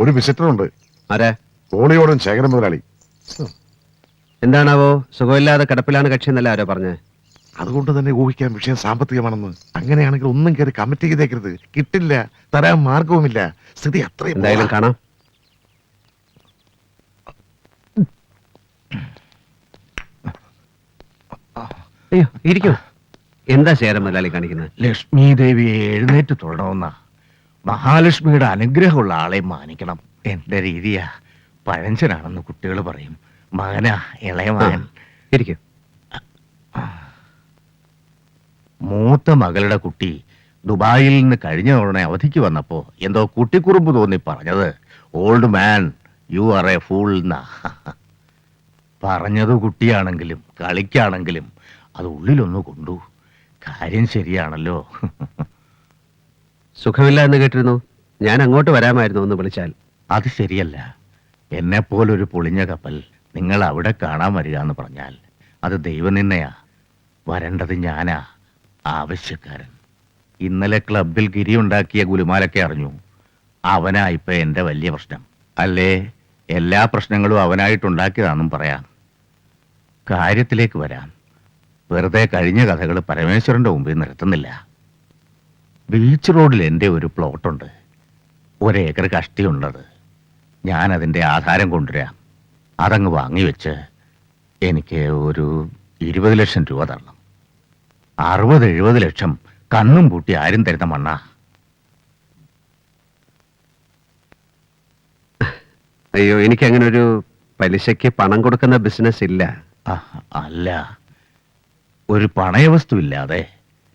ഒരു വിസിറ്റർ ഉണ്ട് ആരാ? കോളിയോടും ശേഖരൻ മുതലാളി. എന്താണാവോ? സുഖമില്ലാതെ കിടപ്പിലാണ് കക്ഷി എന്നല്ല ആരോ പറഞ്ഞേ? അതുകൊണ്ട് തന്നെ ഊഹിക്കാൻ വിഷയം സാമ്പത്തികമാണെന്ന്. അങ്ങനെയാണെങ്കിൽ ഒന്നും കയറി കമ്മിറ്റി ചെയ്തേക്കരുത്. കിട്ടില്ല തരാൻ മാർഗവുമില്ല. സ്ഥിതി അത്രയും എന്തായാലും കാണാം. അയ്യോ ഇരിക്കും. എന്താ ശേഖരൻ മുതലാളി കാണിക്കുന്നത്? ലക്ഷ്മി ദേവിയെ എഴുന്നേറ്റ് തൊഴണമെന്ന. മഹാലക്ഷ്മിയുടെ അനുഗ്രഹമുള്ള ആളെ മാനിക്കണം. എന്റെ രീതിയാ. പഴഞ്ചനാണെന്ന് കുട്ടികൾ പറയും. മകനാ ഇളയ മകൻ ഇരിക്കും. മൂത്ത മകളുടെ കുട്ടി ദുബായിൽ നിന്ന് കഴിഞ്ഞ തവണ അവധിക്ക് വന്നപ്പോ എന്തോ കുട്ടിക്കുറുമ്പ് തോന്നി പറഞ്ഞത്. Old man you are a fool എന്നാ പറഞ്ഞത് കുട്ടിയാണെങ്കിലും കളിക്കാണെങ്കിലും അത് ഉള്ളിലൊന്ന് കൊണ്ടു. കാര്യം ശരിയാണല്ലോ. സുഖമില്ല എന്ന് കേട്ടിരുന്നു. ഞാൻ അങ്ങോട്ട് വരാമായിരുന്നു ഒന്ന് വിളിച്ചാൽ. അത് ശരിയല്ല. എന്നെ പോലൊരു പൊളിഞ്ഞ കപ്പൽ നിങ്ങൾ അവിടെ കാണാൻ വരിക എന്ന് പറഞ്ഞാൽ അത് ദൈവനിന്നയാ വരേണ്ടത് ഞാനാ ആവശ്യക്കാരൻ. ഇന്നലെ ക്ലബിൽ ഗിരി ഉണ്ടാക്കിയ ഗുലുമാലൊക്കെ അറിഞ്ഞു. അവനാ ഇപ്പൊ എന്റെ വലിയ പ്രശ്നം. അല്ലേ? എല്ലാ പ്രശ്നങ്ങളും അവനായിട്ടുണ്ടാക്കിയതാണെന്നും പറയാം. കാര്യത്തിലേക്ക് വരാം. വെറുതെ കഴിഞ്ഞ കഥകൾ പരമേശ്വരന്റെ മുമ്പിൽ നിർത്തുന്നില്ല. ബീച്ച് റോഡിൽ എന്റെ ഒരു പ്ലോട്ടുണ്ട് ഒരേക്കർ കഷ്ടിയുള്ളത്. ഞാനതിന്റെ ആധാരം കൊണ്ടുവരാം. അതങ്ങ് വാങ്ങി വെച്ച് എനിക്ക് ഒരു ഇരുപത് ലക്ഷം രൂപ തരണം. അറുപത് എഴുപത് ലക്ഷം കണ്ണും പൂട്ടി ആരും തരുന്ന മണ്ണ. അയ്യോ എനിക്ക് അങ്ങനെ ഒരു പലിശയ്ക്ക് പണം കൊടുക്കുന്ന ബിസിനസ് ഇല്ല. അല്ല. ഒരു പണയവസ്തു ഇല്ലാതെ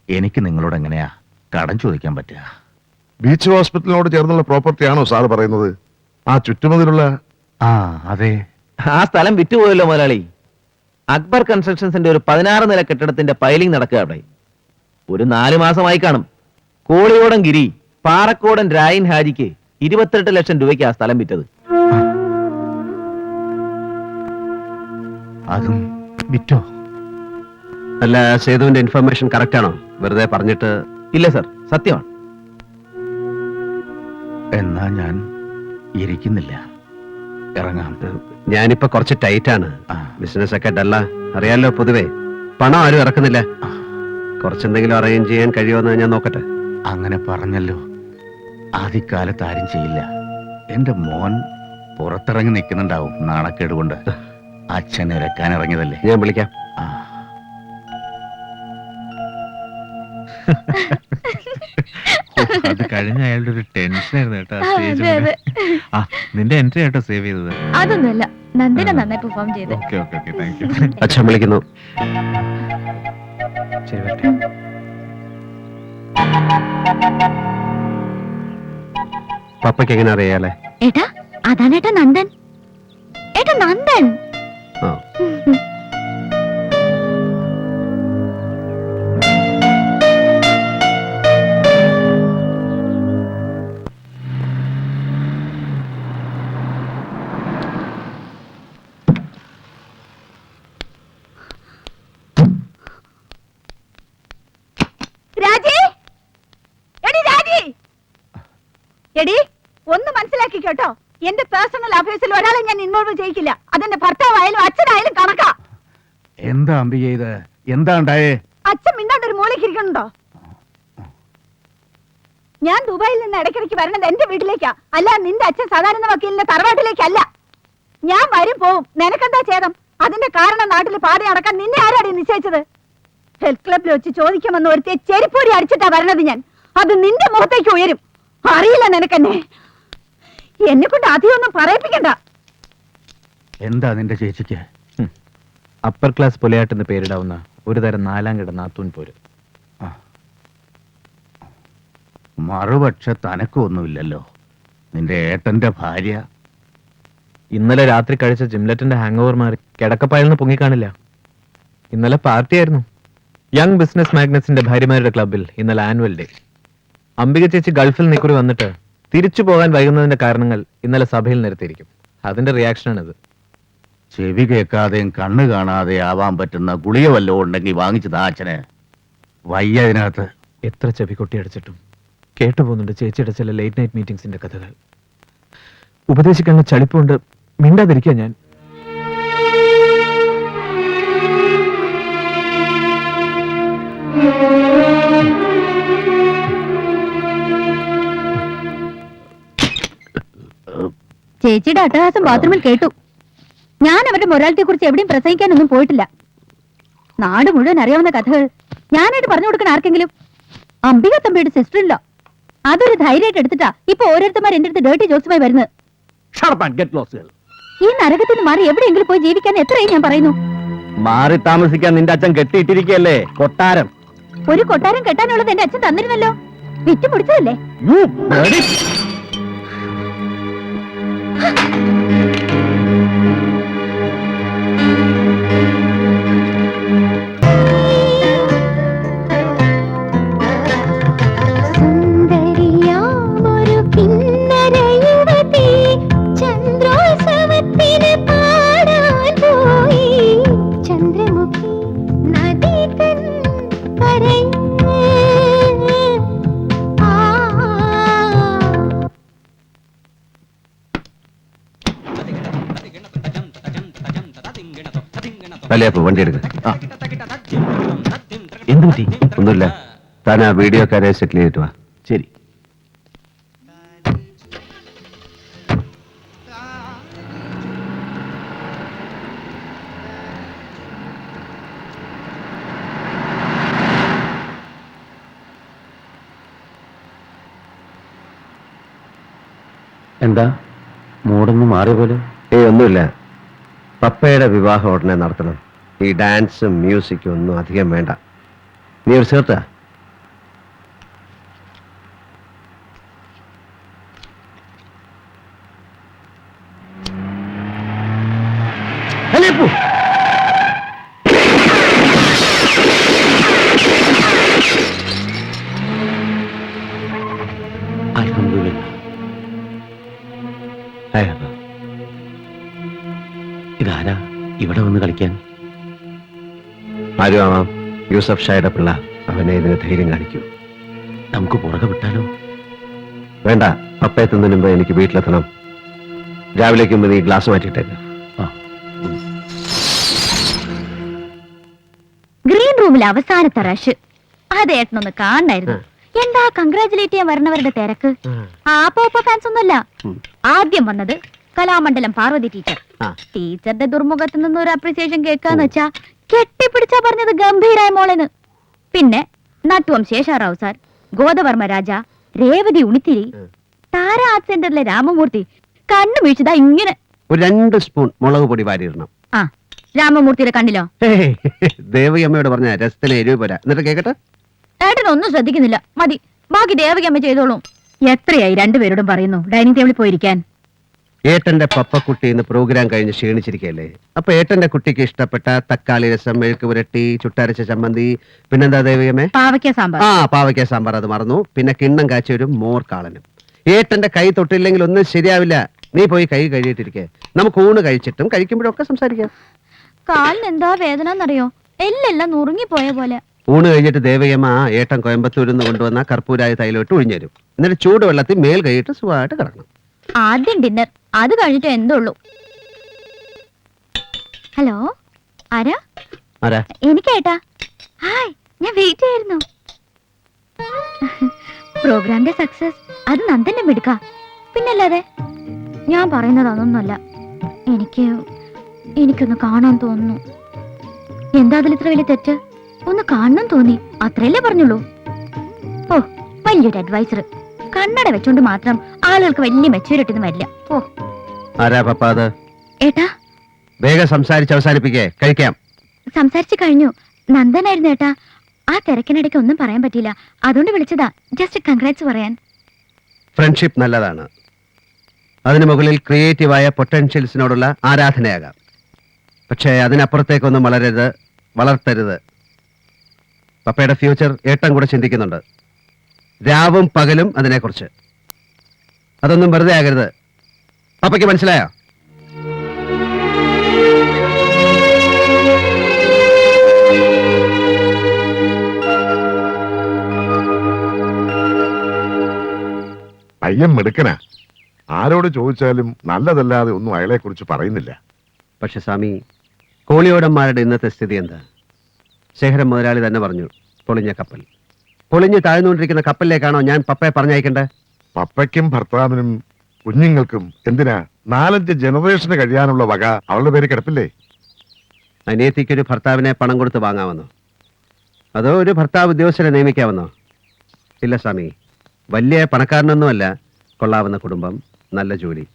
എനിക്ക് നിങ്ങളോട് എങ്ങനെയാ കടം ചോദിക്കാൻ പറ്റുക. ബീച്ച് ഹോസ്പിറ്റലിനോട് ചേർന്നുള്ള പ്രോപ്പർട്ടി ആണോ സാർ പറയുന്നത്? ആ ചുറ്റുമതിലുള്ള ആ അതെ. ആ സ്ഥലം വിറ്റുപോയല്ലോ മുതലാളി. അക്ബർ കൺസ്ട്രക്ഷൻസിന്റെ ഒരു പതിനാറ് നില കെട്ടിടത്തിന്റെ പൈലിംഗ് നടക്കുക അവിടെ. ഒരു നാല് മാസമായി കാണും. കോളിയോടൻ ഗിരി പാറക്കോടൻ രായൻ ഹാജിക്ക് ഇരുപത്തെട്ട് ലക്ഷം രൂപയ്ക്ക് ആ സ്ഥലം വിറ്റത്. അതും വിറ്റോ? അല്ല സേതുവിന്റെ ഇൻഫർമേഷൻ കറക്റ്റ് ആണോ? വെറുതെ പറഞ്ഞിട്ട് ഇല്ല സർ. സത്യമാണ്. എന്നാ ഞാൻ ഇരിക്കുന്നില്ല. ഇറങ്ങാം. ഞാനിപ്പോ കുറച്ച് ടൈറ്റ് ആണ് ബിസിനസ് ഒക്കെ ഡല്ല അറിയാലോ പൊതുവേ പണം ആരും ഇറക്കുന്നില്ല. കുറച്ചെന്തെങ്കിലും അറേഞ്ച് ചെയ്യാൻ കഴിയുമെന്ന് ഞാൻ നോക്കട്ടെ. അങ്ങനെ പറഞ്ഞല്ലോ. ആദ്യകാലത്ത് ആരും ചെയ്യില്ല. എന്റെ മോൻ പുറത്തിറങ്ങി നിൽക്കുന്നുണ്ടാവും നാണക്കേട് കൊണ്ട്. അച്ഛൻ ഇറക്കാൻ ഇറങ്ങിയതല്ലേ? ഞാൻ വിളിക്കാം. അത് കഴിഞ്ഞ അയാളുടെ ഒരു ടെൻഷൻ ആയിരുന്നു കേട്ടോ ആ, അതെ, അതെ. ആ നിന്റെ എൻട്രി ആട്ടോ സേവ് ചെയ്തത്? അതൊന്നുമല്ല. നന്ദിന. നന്നായി പെർഫോം ചെയ്ത്. Okay okay okay thank you അച്ഛൻ വിളിക്കുന്നു. ശരി വരട്ടെ. പപ്പയ്ക്ക് എങ്ങനെ അറിയാലേ ഏട്ടാ അതാണ് ഏട്ടാ നന്ദൻ. ഏട്ടാ നന്ദൻ. ആ. കേട്ടോ? എന്റെ പേഴ്സണൽ അഫയേഴ്സിൽ ഒരാളെ ഞാൻ ഇൻവോൾവ് ചെയ്യിക്കില്ല. അതെന്റെ ഭർത്താവായാലും അച്ഛനായാലും കണക്കാ. എന്താ അമ്പിക ഇത് എന്താ ഉണ്ടായേ? അച്ഛൻ മിണ്ടാണ്ട് ഒരു മൂലയ്ക്ക് ഇരിക്കണുണ്ടോ ഞാൻ ദുബായിൽ നിന്ന് ഇടയ്ക്കിടയ്ക്ക് വരണത് എന്റെ വീട്ടിലേക്കാ. അല്ല നിന്റെ അച്ഛൻ സാധാരണ വക്കീലിന്റെ തറവാട്ടിലേക്കല്ല. ഞാൻ വരും പോവും. നിനക്കെന്താ ഛേദം? അതിന്റെ കാരണം നാട്ടിൽ പാതി അടക്കാൻ നിന്നെ ആരാടി നിശ്ചയിച്ചത്? ഹെൽത്ത് ക്ലബിൽ വെച്ച് ചോദിക്കാമെന്ന് ഒരുത്തെ ചെരിപ്പൂരി അടിച്ചിട്ടാ വരണത് ഞാൻ. അത് നിന്റെ മുഖത്തേക്ക് ഉയരും. അറിയില്ല നിനക്കെന്നെ. എന്നെ കൊണ്ട് അധികം ഒന്നും പറയിപ്പിക്കണ്ട. എന്താ നിന്റെ ചേച്ചിക്ക്? അപ്പർ ക്ലാസ് പുലയാട്ടെന്ന് പേരിടാവുന്ന ഒരു തരം നാലാം കിട നാത്തൂൻ പോര്. മറുപക്ഷ തനക്കൊന്നുമില്ലല്ലോ നിന്റെ ഏട്ടന്റെ ഭാര്യ. ഇന്നലെ രാത്രി കഴിച്ച ജിംലറ്റിന്റെ ഹാങ് ഓവർ മാറി കിടക്കപ്പായിൽ നിന്ന് പൊങ്ങിക്കാണില്ല. ഇന്നലെ പാർട്ടി ആയിരുന്നു യങ് ബിസിനസ് മാഗ്നസിന്റെ ഭാര്യമാരുടെ ക്ലബിൽ ഇന്നലെ ആനുവൽ ഡേ അംബിക ചേച്ചി ഗൾഫിൽ നിക്കുറി വന്നിട്ട് തിരിച്ചു പോകാൻ വൈകുന്നതിന്റെ കാരണങ്ങൾ ഇന്നലെ സഭയിൽ നിരത്തിയിരിക്കും. അതിന്റെ റിയാക്ഷനാണിത് ചെവി കേൾക്കാതെയും കണ്ണ് കാണാതെ ആവാൻ പറ്റുന്ന ഗുളിക വല്ലതും ഉണ്ടെങ്കിൽ വാങ്ങിച്ചത് അച്ഛനെ. വയ്യ അതിനകത്ത്. എത്ര ചെവി കൊട്ടി കേട്ടു കേട്ടുപോകുന്നുണ്ട് ചേച്ചിയുടെ ചില ലേറ്റ് നൈറ്റ് മീറ്റിംഗ്സിന്റെ കഥകൾ. ഉപദേശിക്കാനുള്ള ചളിപ്പുണ്ട്. മിണ്ടാതിരിക്കുക ഞാൻ. ചേച്ചിയുടെ അട്ടഹാസം ബാത്റൂമിൽ കേട്ടു. ഞാൻ അവരുടെ മൊറാലിറ്റിയെ കുറിച്ച് എവിടെയും പ്രസംഗിക്കാനൊന്നും പോയിട്ടില്ല. നാട് മുഴുവൻ അറിയാവുന്ന കഥകൾ ഞാനായിട്ട് പറഞ്ഞു കൊടുക്കണ ആർക്കെങ്കിലും? അംബിക തമ്പിയുടെ സിസ്റ്റർ ഇല്ല അതൊരു ധൈര്യമായിട്ട് എടുത്തിട്ടാ ഇപ്പൊ ഓരോരുത്തമാർ എന്റെ അടുത്ത് ഡേട്ടി ജോസുമായി വരുന്നത്. ഈ നരകത്തിൽ നിന്ന് മാറി എവിടെയെങ്കിലും പോയി ജീവിക്കാൻ എത്രയും ഞാൻ പറയുന്നു? മാറി താമസിക്കാൻ നിന്റെ അച്ഛൻ കെട്ടിയിട്ടിരിക്കല്ലേ കൊട്ടാരം. ഒരു കൊട്ടാരം കെട്ടാനുള്ളത് എന്റെ അച്ഛൻ തന്നിരുന്നല്ലോ. വിറ്റ് 啊 കല്യാപ്പ് വണ്ടി എടുക്ക. എന്ത് പറ്റി? ഒന്നുമില്ല. താനാ വീഡിയോ കാര്യം സെറ്റിൽ ചെയ്തിട്ട് വാ. ശരി. എന്താ? മൂടൊന്നും മാറിയ പോലെ? ഏ ഒന്നുമില്ല. പപ്പയുടെ വിവാഹം ഉടനെ നടത്തണം. ഈ ഡാൻസും മ്യൂസിക്കും ഒന്നും അധികം വേണ്ട. നീ ഒരു ചേർത്താ ഇതാരാ? ഇവിടെ വന്ന് കളിക്കാൻ? ആരും ആവാം. യൂസഫ് ഷായുടെ പിള്ള. അവനെ ഇതിന് ധൈര്യം കാണിക്കൂ. നമുക്ക് പുറകെ വിട്ടാലോ? വേണ്ട. പപ്പ എത്തുന്നതിന് മുമ്പ് എനിക്ക് വീട്ടിലെത്തണം. രാവിലേക്ക് മുമ്പ് നീ ഗ്ലാസ് മാറ്റിയിട്ടേക്ക്. ഗ്രീൻ റൂമിൽ അവസാനത്തെ റഷ്. അത് ഏട്ടനൊന്ന് കാണണായിരുന്നു. എന്താ കൺഗ്രാചുലേറ്റ് ചെയ്യാൻ വരണവരുടെ തിരക്ക്? ആ പോപ്പ ഫാൻസ് ഒന്നുമല്ല. ആദ്യം വന്നത് കലാമണ്ഡലം പാർവതി ടീച്ചർ. ടീച്ചറുടെ ദുർമുഖത്ത് നിന്ന് ഒരു അപ്രീസിയേഷൻ കേൾക്കാന്ന് വെച്ചാ കെട്ടിപ്പിടിച്ചാ പറഞ്ഞത് ഗംഭീരായ മോളെന്ന്. പിന്നെ നട്ടുവം Sesharao sir Godavarma Raja Revathi Unnithiri Tara art centre Ramamoorthy കണ്ണു വീഴ്ചതാ ഇങ്ങനെ. ഒരു രണ്ട് സ്പൂൺ മുളക് പൊടി വാരിയിടണം. ആ രാമമൂർത്തിയുടെ കണ്ണിലോ? ദേവിയമ്മയോട് പറഞ്ഞ രസത്തിന് എരിവ് പോരാ. എന്നിട്ട് കേക്കട്ടെ? ഏട്ടൻ ഒന്നും ശ്രദ്ധിക്കുന്നില്ല. മതി ബാക്കി ദേവകിയമ്മ ചെയ്തോളൂ. എത്രയായി രണ്ടുപേരോടും പറയുന്നു ഡൈനിങ് ടേബിളിൽ പോയിരിക്കാൻ? ഏട്ടന്റെ പപ്പക്കുട്ടി ഇന്ന് പ്രോഗ്രാം കഴിഞ്ഞ് ക്ഷീണിച്ചിരിക്കല്ലേ അപ്പൊ ഏട്ടന്റെ കുട്ടിക്ക് ഇഷ്ടപ്പെട്ട തക്കാളി രസം മെഴുക്ക് പുരട്ടി ചുട്ടരച്ച ചമ്മന്തി പിന്നെന്താ ദേവികമേ പാവയ്ക്ക സാമ്പാർ. ആ പാവയ്ക്ക സാമ്പാർ അത് മറന്നു. പിന്നെ കിണ്ണം കാച്ചൊരു കാളനും. ഏട്ടന്റെ കൈ തൊട്ടില്ലെങ്കിൽ ഒന്നും ശരിയാവില്ല. നീ പോയി കൈ കഴിയിട്ടിരിക്കെ നമുക്ക് ഊണ് കഴിച്ചിട്ടും കഴിക്കുമ്പോഴൊക്കെ സംസാരിക്കാം. കാലിന് എന്താ വേദന എന്നറിയോ എല്ലെല്ലാം നുറുങ്ങിപ്പോയ പോലെ. ഊണ് കഴിഞ്ഞിട്ട് ദേവയമ്മ ഏട്ടൻ കോയമ്പത്തൂരിൽ നിന്ന് കൊണ്ടുവന്ന കർപ്പൂരായ തൈലോട്ട് ഒഴിഞ്ഞു എന്നിട്ട് ചൂടുവെള്ളത്തിൽ മേൽ കൈയിട്ട് സുഖമായിട്ട് കിടക്കണം. ആദ്യം ഡിന്നർ അത് കഴിഞ്ഞിട്ട് എന്തുള്ളൂ ഹലോ? ആരാ? ആരാ? എനിക്കേട്ടാ ഹായ് ഞാൻ വെയിറ്റ് ചെയ്യായിരുന്നു. പ്രോഗ്രാമിന്റെ സക്സസ് അത് നന്ദന്റെ മിടുക്ക. പിന്നല്ലാതെ ഞാൻ പറയുന്നത് അതൊന്നുമല്ല. എനിക്ക് എനിക്കൊന്ന് കാണാൻ തോന്നുന്നു. എന്താ അതിൽ ഇത്ര വലിയ തെറ്റ്? ഒന്ന് കാണണം തോന്നി. അത്രയല്ലേ പറഞ്ഞുള്ളൂ. ഓ വലിയൊരു അഡ്വൈസർ കണ്ണട വെച്ചോണ്ട് മാത്രം ആളുകൾക്ക് വലിയ മെച്ചൂരിറ്റി ഒന്നും വരില്ല. ഓ ആരാ പപ്പ അത്? ഏട്ടാ? വേഗം സംസാരിച്ച് അവസാനിപ്പിക്കേ. കഴിക്കാം. സംസാരിച്ചു കഴിഞ്ഞു. നന്ദനായിരുന്നു ഏട്ടാ. ആ തിരക്കിനിടയ്ക്ക് ഒന്നും പറയാൻ പറ്റിയില്ല. അതുകൊണ്ട് വിളിച്ചതാ. ജസ്റ്റ് കൺഗ്രാറ്റ്സ് പറയാൻ. ഫ്രണ്ട്ഷിപ്പ് നല്ലതാണ്. അതിനു മുകളിൽ ക്രിയേറ്റീവായ പൊട്ടൻഷ്യൽസിനോടുള്ള ആരാധനയാകാം. പക്ഷേ അതിനപ്പുറത്തേക്കൊന്നും വളരരുത് വളർത്തരുത്. പപ്പയുടെ ഫ്യൂച്ചർ ഏട്ടം കൂടെ ചിന്തിക്കുന്നുണ്ട്. രാവും പകലും അതിനെക്കുറിച്ച്. അതൊന്നും വെറുതെ ആകരുത്. പപ്പയ്ക്ക് മനസ്സിലായോ? പയ്യൻ മിടുക്കനാ. ആരോട് ചോദിച്ചാലും നല്ലതല്ലാതെ ഒന്നും അയാളെ കുറിച്ച് പറയുന്നില്ല. പക്ഷെ സ്വാമി കോളിയോടന്മാരുടെ ഇന്നത്തെ സ്ഥിതി എന്താ? ശേഖരം മുതലാളി തന്നെ പറഞ്ഞു പൊളിഞ്ഞ കപ്പൽ. പൊളിഞ്ഞ് താഴ്ന്നുകൊണ്ടിരിക്കുന്ന കപ്പലിലേക്കാണോ ഞാൻ പപ്പയെ പറഞ്ഞയക്കേണ്ടത്? പപ്പയ്ക്കും ഭർത്താവിനും കുഞ്ഞുങ്ങൾക്കും എന്തിനാ നാലഞ്ച് ജനറേഷന് കഴിയാനുള്ള വക? അവളുടെ പേര് കിടപ്പില്ലേ? അനിയത്തിക്കൊരു ഭർത്താവിനെ പണം കൊടുത്ത് വാങ്ങാമെന്നോ? അതോ ഒരു ഭർത്താവ് ഉദ്യോഗസ്ഥരെ നിയമിക്കാമെന്നോ? ഇല്ല സ്വാമി. വലിയ പണക്കാരനൊന്നുമല്ല. കൊള്ളാവുന്ന കുടുംബം നല്ല ജോലി.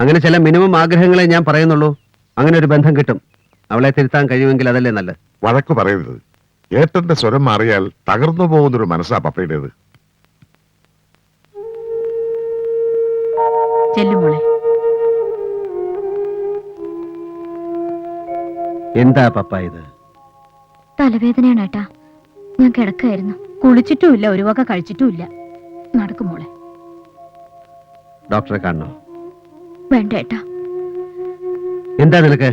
അങ്ങനെ ചില മിനിമം ആഗ്രഹങ്ങളെ ഞാൻ പറയുന്നുള്ളൂ. അങ്ങനെ ഒരു ബന്ധം കിട്ടും. അവളെ തിരുത്താൻ കഴിയുമെങ്കിൽ അതല്ലേ നല്ലത്. വഴക്ക് പറയരുത്. ഏട്ടന്റെ സ്വരം മാറിയാൽ തകർന്നു പോകുന്നൊരു മനസ്സാ പപ്പയുടേത്. ചെല്ലുമോളെ എന്താ പപ്പ ഇത്? തലവേദനയാണ് ഏട്ടാ. ഞാൻ കിടക്കായിരുന്നു. കുളിച്ചിട്ടുമില്ല ഒരു വക കഴിച്ചിട്ടുമില്ല. നടക്കുമോളെ ഡോക്ടറെ കാണണോ? വേണ്ട ഏട്ടാ. എന്താ നിനക്ക്?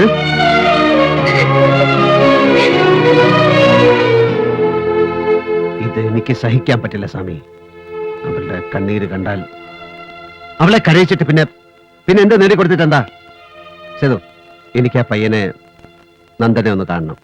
ഏ? എനിക്ക് സഹിക്കാൻ പറ്റില്ല സ്വാമി. അവളുടെ കണ്ണീര് കണ്ടാൽ അവളെ കരയിച്ചിട്ട് പിന്നെ പിന്നെ എന്താ നേടി കൊടുത്തിട്ടെന്താ സേതു എനിക്ക് ആ പയ്യനെ നന്ദനെ ഒന്ന് കാണണം.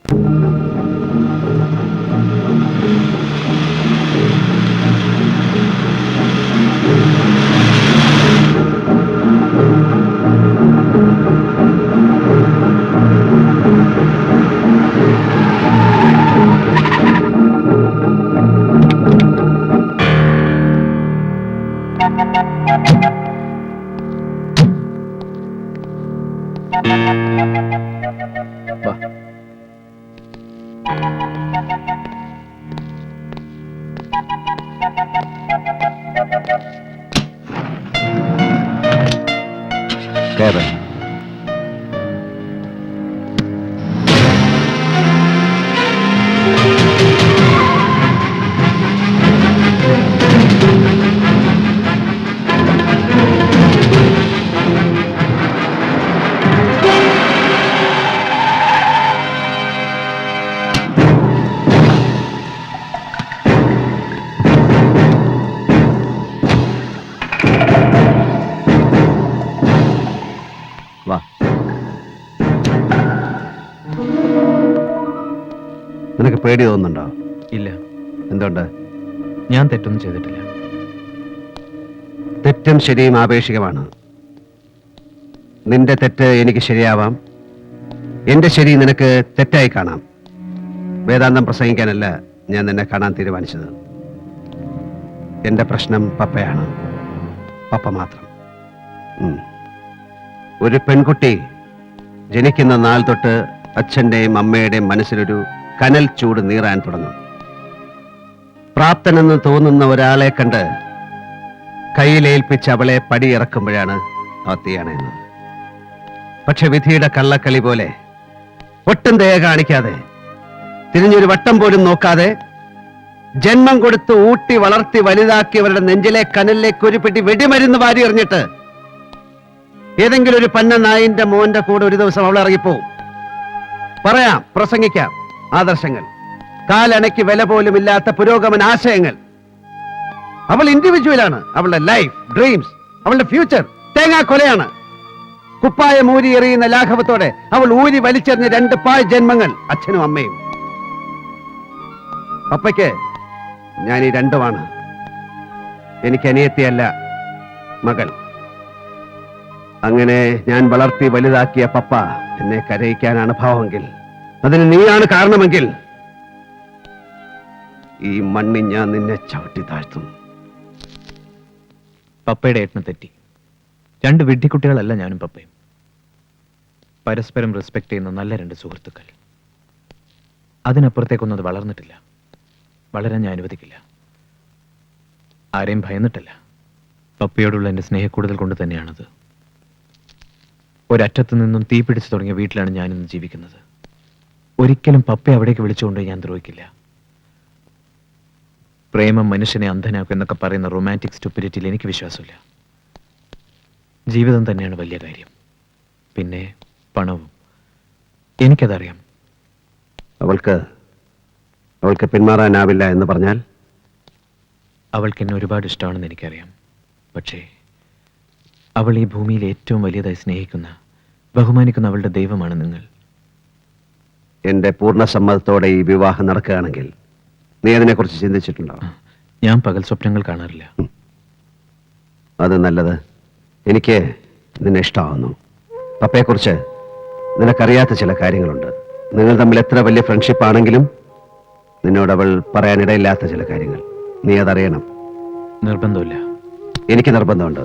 പേടി തോന്നുന്നുണ്ടോ? ഇല്ല. എന്തുകൊണ്ട്? ഞാൻ തെറ്റൊന്നും ചെയ്തിട്ടില്ല. തെറ്റും ശരിയും ആപേക്ഷികമാണ്. നിന്റെ തെറ്റ് എനിക്ക് ശരിയാവാം. എന്റെ ശരി നിനക്ക് തെറ്റായി കാണാം. വേദാന്തം പ്രസംഗിക്കാനല്ല ഞാൻ നിന്നെ കാണാൻ തീരുമാനിച്ചത്. എന്റെ പ്രശ്നം പപ്പയാണ്. പപ്പ മാത്രം. ഒരു പെൺകുട്ടി ജനിക്കുന്ന നാൾ തൊട്ട് അച്ഛന്റെയും അമ്മയുടെയും മനസ്സിലൊരു കനൽ ചൂട് നീറാൻ തുടങ്ങും. പ്രാപ്തനെന്ന് തോന്നുന്ന ഒരാളെ കണ്ട് കയ്യിലേൽപ്പിച്ച് അവളെ പടിയിറക്കുമ്പോഴാണ് തീയണയുന്നത് പക്ഷെ വിധിയുടെ കള്ളക്കളി പോലെ ഒട്ടും ദയ കാണിക്കാതെ തിരിഞ്ഞൊരു വട്ടം പോലും നോക്കാതെ ജന്മം കൊടുത്ത് ഊട്ടി വളർത്തി വലുതാക്കിയവരുടെ നെഞ്ചിലെ കനലിലേക്ക് ഒരു പെട്ടി വെടിമരുന്ന് വാരി എറിഞ്ഞിട്ട് ഏതെങ്കിലും ഒരു പന്ന നായിന്റെ മോന്റെ കൂടെ ഒരു ദിവസം അവൾ ഇറങ്ങിപ്പോവും. പറയാം പ്രസംഗിക്കാം. ആദർശങ്ങൾ. കാലണയ്ക്ക് വില പോലും ഇല്ലാത്ത പുരോഗമന ആശയങ്ങൾ. അവൾ ഇൻഡിവിജ്വലാണ് അവളുടെ ലൈഫ് ഡ്രീംസ് അവളുടെ ഫ്യൂച്ചർ തേങ്ങാ കൊലയാണ്. കുപ്പായ മൂരി എറിയുന്ന ലാഘവത്തോടെ അവൾ ഊരി വലിച്ചെറിഞ്ഞ രണ്ട് പായ് ജന്മങ്ങൾ അച്ഛനും അമ്മയും. പപ്പയ്ക്ക് ഞാൻ ഈ രണ്ടുമാണ്. എനിക്ക് അനിയത്തിയല്ല മകൾ. അങ്ങനെ ഞാൻ വളർത്തി വലുതാക്കിയ പപ്പ എന്നെ കരയിക്കാനാണ് ഭാവമെങ്കിൽ അതിന് നീയാണ് കാരണമെങ്കിൽ ഈ മണ്ണിൽ ഞാൻ നിന്നെ ചവിട്ടി താഴ്ത്തും. പപ്പയുടെ ഏട്ടന് തെറ്റി. രണ്ട് വിഡ്ഢിക്കുട്ടികളല്ല ഞാനും പപ്പയും. പരസ്പരം റെസ്പെക്ട് ചെയ്യുന്ന നല്ല രണ്ട് സുഹൃത്തുക്കൾ. അതിനപ്പുറത്തേക്കൊന്നും അത് വളർന്നിട്ടില്ല. വളരാൻ ഞാൻ അനുവദിക്കില്ല. ആരെയും ഭയന്നിട്ടല്ല. പപ്പയോടുള്ള എന്റെ സ്നേഹക്കൂടുതൽ കൊണ്ട് തന്നെയാണത്. ഒരറ്റത്ത് നിന്നും തീ പിടിച്ചു തുടങ്ങിയ വീട്ടിലാണ് ഞാനിന്ന് ജീവിക്കുന്നത്. ഒരിക്കലും പപ്പയെ അവിടേക്ക് വിളിച്ചുകൊണ്ട് ഞാൻ ദ്രോഹിക്കില്ല. പ്രേമം മനുഷ്യനെ അന്ധനാക്കും എന്നൊക്കെ പറയുന്ന റൊമാന്റിക് സ്റ്റുപ്പിരിറ്റിയിൽ എനിക്ക് വിശ്വാസമില്ല. ജീവിതം തന്നെയാണ് വലിയ കാര്യം. പിന്നെ പണവും. എനിക്കതറിയാം. അവൾക്ക് അവൾക്ക് പിന്മാറാനാവില്ല എന്ന് പറഞ്ഞാൽ? അവൾക്ക് എന്നെ ഒരുപാട് ഇഷ്ടമാണെന്ന് എനിക്കറിയാം. പക്ഷേ അവൾ ഈ ഭൂമിയിൽ ഏറ്റവും വലിയതായി സ്നേഹിക്കുന്ന ബഹുമാനിക്കുന്ന അവളുടെ ദൈവമാണ് നിങ്ങൾ. എന്റെ പൂർണ സമ്മതത്തോടെ ഈ വിവാഹം നടക്കുകയാണെങ്കിൽ നീ അതിനെക്കുറിച്ച് ചിന്തിച്ചിട്ടുണ്ടോ? ഞാൻ പകൽ സ്വപ്നങ്ങൾ കാണാറില്ല. അത് നല്ലത്. എനിക്ക് നിന്നെ ഇഷ്ടമാവുന്നു പപ്പയെക്കുറിച്ച് നിനക്കറിയാത്ത ചില കാര്യങ്ങളുണ്ട്. നിങ്ങൾ തമ്മിൽ എത്ര വലിയ ഫ്രണ്ട്ഷിപ്പ് ആണെങ്കിലും നിന്നോട് അവൾ പറയാനിടയില്ലാത്ത ചില കാര്യങ്ങൾ. നീ അതറിയണം. നിർബന്ധമില്ല. എനിക്ക് നിർബന്ധമുണ്ട്.